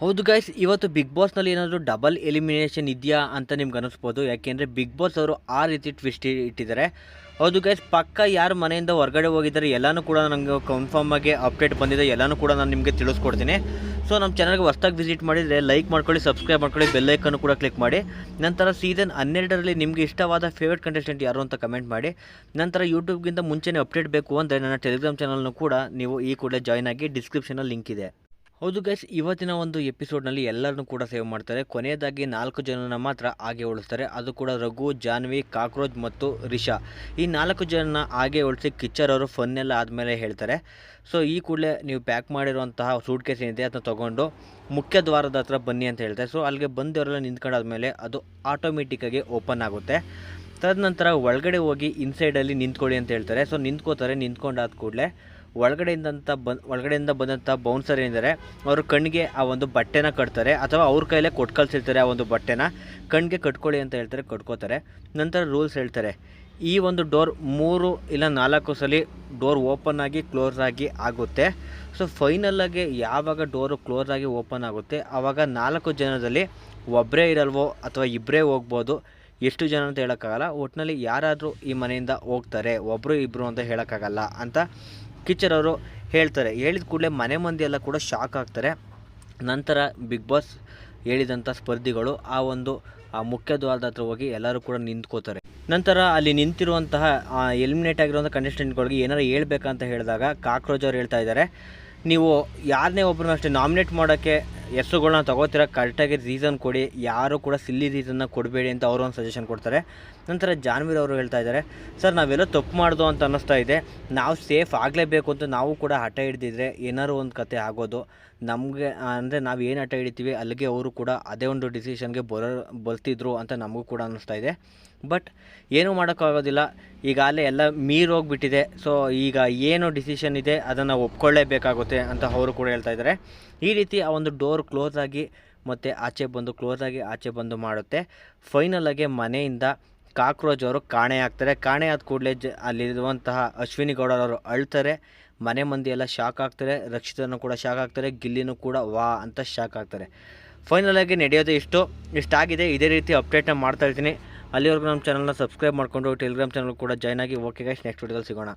ಹೌದು ಗೈಸ್ ಇವತ್ತು ಬಿಗ್ ಬಾಸ್ನಲ್ಲಿ ಏನಾದರೂ ಡಬಲ್ ಎಲಿಮಿನೇಷನ್ ಇದೆಯಾ ಅಂತ ನಿಮ್ಗೆ ಅನಿಸ್ಬೋದು. ಯಾಕೆಂದರೆ ಬಿಗ್ ಬಾಸ್ ಅವರು ಆ ರೀತಿ ಟ್ವಿಸ್ಟ್ ಇಟ್ಟಿದ್ದಾರೆ. ಹೌದು ಗೈಸ್ ಪಕ್ಕ ಯಾರು ಮನೆಯಿಂದ ಹೊರಗಡೆ ಹೋಗಿದ್ದಾರೆ ಎಲ್ಲನೂ ಕೂಡ ನನಗೆ ಕನ್ಫರ್ಮ್ ಆಗಿ ಅಪ್ಡೇಟ್ ಬಂದಿದೆ. ಎಲ್ಲನೂ ಕೂಡ ನಾನು ನಿಮಗೆ ತಿಳಿಸ್ಕೊಡ್ತೀನಿ. ಸೊ ನಮ್ಮ ಚಾನಲ್ಗೆ ಹೊಸ್ದಾಗಿ ವಿಸಿಟ್ ಮಾಡಿದರೆ ಲೈಕ್ ಮಾಡ್ಕೊಳ್ಳಿ ಸಬ್ಸ್ಕ್ರೈಬ್ ಮಾಡ್ಕೊಳ್ಳಿ ಬೆಲ್ಲೈಕನ್ನು ಕೂಡ ಕ್ಲಿಕ್ ಮಾಡಿ. ನಂತರ ಸೀಸನ್ ಹನ್ನೆರಡರಲ್ಲಿ ನಿಮಗೆ ಇಷ್ಟವಾದ ಫೇವ್ರೇಟ್ ಕಂಟೆಸ್ಟೆಂಟ್ ಯಾರು ಅಂತ ಕಮೆಂಟ್ ಮಾಡಿ. ನಂತರ ಯೂಟ್ಯೂಬ್ಗಿಂತ ಮುಂಚೆನೇ ಅಪ್ಡೇಟ್ ಬೇಕು ಅಂದರೆ ನನ್ನ ಟೆಲಿಗ್ರಾಮ್ ಚಾನಲ್ನು ಕೂಡ ನೀವು ಈ ಕೂಡಲೇ ಜಾಯ್ನ್ ಆಗಿ ಡಿಸ್ಕ್ರಿಪ್ಷನಲ್ಲಿ ಲಿಂಕ್ ಇದೆ. ಹೌದು ಗೈಸ್ ಇವತ್ತಿನ ಒಂದು ಎಪಿಸೋಡ್ನಲ್ಲಿ ಎಲ್ಲರನ್ನೂ ಕೂಡ ಸೇವ್ ಮಾಡ್ತಾರೆ. ಕೊನೆಯದಾಗಿ ನಾಲ್ಕು ಜನನ ಮಾತ್ರ ಹಾಗೆ ಉಳಿಸ್ತಾರೆ. ಅದು ಕೂಡ ರಘು, ಜಾನ್ವಿ, ಕಾಕ್ರೋಚ್ ಮತ್ತು ರಿಷಾ. ಈ ನಾಲ್ಕು ಜನನ ಹಾಗೆ ಉಳಿಸಿ ಕಿಚ್ಚರ್ ಅವರು ಫನ್ನೆಲ್ಲ ಆದಮೇಲೆ ಹೇಳ್ತಾರೆ. ಸೊ ಈ ಕೂಡಲೇ ನೀವು ಪ್ಯಾಕ್ ಮಾಡಿರುವಂತಹ ಸೂಟ್ ಕೇಸ್ ಏನಿದೆ ಅದನ್ನ ತೊಗೊಂಡು ಮುಖ್ಯ ದ್ವಾರದ ಹತ್ರ ಬನ್ನಿ ಅಂತ ಹೇಳ್ತಾರೆ. ಸೊ ಅಲ್ಲಿಗೆ ಬಂದವರೆಲ್ಲ ನಿಂತ್ಕೊಂಡಾದ್ಮೇಲೆ ಅದು ಆಟೋಮೆಟಿಕ್ಕಾಗಿ ಓಪನ್ ಆಗುತ್ತೆ. ತದನಂತರ ಒಳಗಡೆ ಹೋಗಿ ಇನ್ಸೈಡಲ್ಲಿ ನಿಂತ್ಕೊಳ್ಳಿ ಅಂತ ಹೇಳ್ತಾರೆ. ಸೊ ನಿಂತ್ಕೋತಾರೆ. ನಿಂತ್ಕೊಂಡಾದ ಕೂಡಲೇ ಒಳಗಡೆಯಿಂದಂತ ಬಂದು, ಒಳಗಡೆಯಿಂದ ಬಂದಂಥ ಬೌನ್ಸರ್ ಏನಿದ್ದಾರೆ ಅವರು ಕಣ್ಣಿಗೆ ಆ ಒಂದು ಬಟ್ಟೆನ ಕಟ್ತಾರೆ, ಅಥವಾ ಅವ್ರ ಕೈಲೇ ಕೊಟ್ಟು ಕಳ್ಸಿರ್ತಾರೆ ಆ ಒಂದು ಬಟ್ಟೆನ. ಕಣ್ಣಿಗೆ ಕಟ್ಕೊಳ್ಳಿ ಅಂತ ಹೇಳ್ತಾರೆ, ಕಟ್ಕೋತಾರೆ. ನಂತರ ರೂಲ್ಸ್ ಹೇಳ್ತಾರೆ. ಈ ಒಂದು ಡೋರ್ ಮೂರು ಇಲ್ಲ ನಾಲ್ಕು ಸಲ ಡೋರ್ ಓಪನ್ ಆಗಿ ಕ್ಲೋಸ್ ಆಗಿ ಆಗುತ್ತೆ. ಸೊ ಫೈನಲ್ಲಾಗಿ ಯಾವಾಗ ಡೋರು ಕ್ಲೋಸ್ ಆಗಿ ಓಪನ್ ಆಗುತ್ತೆ ಆವಾಗ ನಾಲ್ಕು ಜನದಲ್ಲಿ ಒಬ್ಬರೇ ಇರಲ್ವೋ ಅಥವಾ ಇಬ್ಬರೇ ಹೋಗ್ಬೋದು, ಎಷ್ಟು ಜನ ಅಂತ ಹೇಳೋಕ್ಕಾಗಲ್ಲ. ಒಟ್ಟಿನಲ್ಲಿ ಯಾರಾದರೂ ಈ ಮನೆಯಿಂದ ಹೋಗ್ತಾರೆ ಒಬ್ಬರು ಇಬ್ಬರು ಅಂತ ಹೇಳೋಕ್ಕಾಗಲ್ಲ ಅಂತ ಕಿಚ್ಚರ್ ಅವರು ಹೇಳ್ತಾರೆ. ಹೇಳಿದ ಕೂಡಲೇ ಮನೆ ಮಂದಿ ಎಲ್ಲ ಕೂಡ ಶಾಕ್ ಆಗ್ತಾರೆ. ನಂತರ ಬಿಗ್ ಬಾಸ್ ಹೇಳಿದಂಥ ಸ್ಪರ್ಧಿಗಳು ಆ ಒಂದು, ಆ ಮುಖ್ಯ ದ್ವಾರದ ಹತ್ರ ಹೋಗಿ ಎಲ್ಲರೂ ಕೂಡ ನಿಂತ್ಕೋತಾರೆ. ನಂತರ ಅಲ್ಲಿ ನಿಂತಿರುವಂತಹ ಎಲಿಮಿನೇಟ್ ಆಗಿರುವಂಥ ಕಂಟೆಸ್ಟೆಂಟ್ಗಳಿಗೆ ಏನಾರು ಹೇಳ್ಬೇಕಂತ ಹೇಳಿದಾಗ ಕಾಕ್ರೋಜ್ ಅವ್ರು ಹೇಳ್ತಾ ಇದ್ದಾರೆ. ನೀವು ಯಾರನ್ನೇ ಒಬ್ಬರನ್ನ ಅಷ್ಟೇ ನಾಮಿನೇಟ್ ಮಾಡೋಕ್ಕೆ ಹೆಸರುಗಳನ್ನ ತೊಗೋತಿರೋ? ಕರೆಕ್ಟಾಗಿ ರೀಸನ್ ಕೊಡಿ. ಯಾರು ಕೂಡ ಸಿಲ್ಲಿ ರೀಸನ್ನ ಕೊಡಬೇಡಿ ಅಂತ ಅವರು ಒಂದು ಸಜೆಷನ್ ಕೊಡ್ತಾರೆ. ನಂತರ ಜಾನ್ವೀರ್ ಅವರು ಹೇಳ್ತಾ ಇದ್ದಾರೆ ಸರ್, ನಾವೆಲ್ಲ ತಪ್ಪು ಮಾಡ್ದು ಅಂತ ಅನ್ನಿಸ್ತಾ ಇದೆ. ನಾವು ಸೇಫ್ ಆಗಲೇಬೇಕು ಅಂತ ನಾವು ಕೂಡ ಹಠ ಹಿಡ್ದಿದ್ರೆ ಏನಾದ್ರು ಒಂದು ಕತೆ ಆಗೋದು. ನಮಗೆ, ಅಂದರೆ ನಾವು ಏನು ಆಟ ಹಿಡಿತೀವಿ, ಅಲ್ಲಿಗೆ ಅವರು ಕೂಡ ಅದೇ ಒಂದು ಡಿಸಿಷನ್ಗೆ ಬರೋ, ಬರ್ತಿದ್ರು ಅಂತ ನಮಗೂ ಕೂಡ ಅನ್ನಿಸ್ತಾ ಇದೆ. ಬಟ್ ಏನೂ ಮಾಡೋಕ್ಕಾಗೋದಿಲ್ಲ ಈಗಾಗಲೇ ಎಲ್ಲ ಮೀರೋಗ್ಬಿಟ್ಟಿದೆ ಸೊ ಈಗ ಏನು ಡಿಸಿಷನ್ ಇದೆ ಅದನ್ನು ಒಪ್ಕೊಳ್ಳೇಬೇಕಾಗುತ್ತೆ ಅಂತ ಅವರು ಕೂಡ ಹೇಳ್ತಾ ಇದ್ದಾರೆ ಈ ರೀತಿ ಆ ಒಂದು ಡೋರ್ ಕ್ಲೋಸ್ ಆಗಿ ಮತ್ತು ಆಚೆ ಬಂದು ಕ್ಲೋಸ್ ಆಗಿ ಆಚೆ ಬಂದು ಮಾಡುತ್ತೆ. ಫೈನಲಾಗಿ ಮನೆಯಿಂದ ಕಾಕ್ರೋಚ್ ಅವರು ಕಾಣೆ ಆಗ್ತಾರೆ. ಕಾಣೆ ಆದ ಕೂಡಲೇ ಜ, ಅಲ್ಲಿರುವಂತಹ ಅಶ್ವಿನಿ ಗೌಡರವರು ಅಳ್ತಾರೆ. ಮನೆ ಮಂದಿ ಎಲ್ಲ ಶಾಕ್ ಆಗ್ತಾರೆ. ರಕ್ಷಿತನೂ ಕೂಡ ಶಾಕ್ ಆಗ್ತಾರೆ. ಗಿಲ್ಲಿನೂ ಕೂಡ ವಾ ಅಂತ ಶಾಕ್ ಆಗ್ತಾರೆ. ಫೈನಲಾಗಿ ನಡೆಯೋದು ಇಷ್ಟು. ಇಷ್ಟಾಗಿದೆ. ಇದೇ ರೀತಿ ಅಪ್ಡೇಟ್ನ ಮಾಡ್ತಾ ಇರ್ತೀನಿ. ಅಲ್ಲಿವರೆಗೂ ನಮ್ಮ ಚಾನಲ್ನ ಸಬ್ಸ್ಕ್ರೈಬ್ ಮಾಡಿಕೊಂಡು ಟೆಲಿಗ್ರಾಮ್ ಚಾನಲ್ ಕೂಡ ಜಾಯ್ನ್ ಆಗಿ ಓಕೆ ಗೈಸ್ ನೆಕ್ಸ್ಟ್ ವಿಡಿಯೋದಲ್ಲಿ ಸಿಗೋಣ.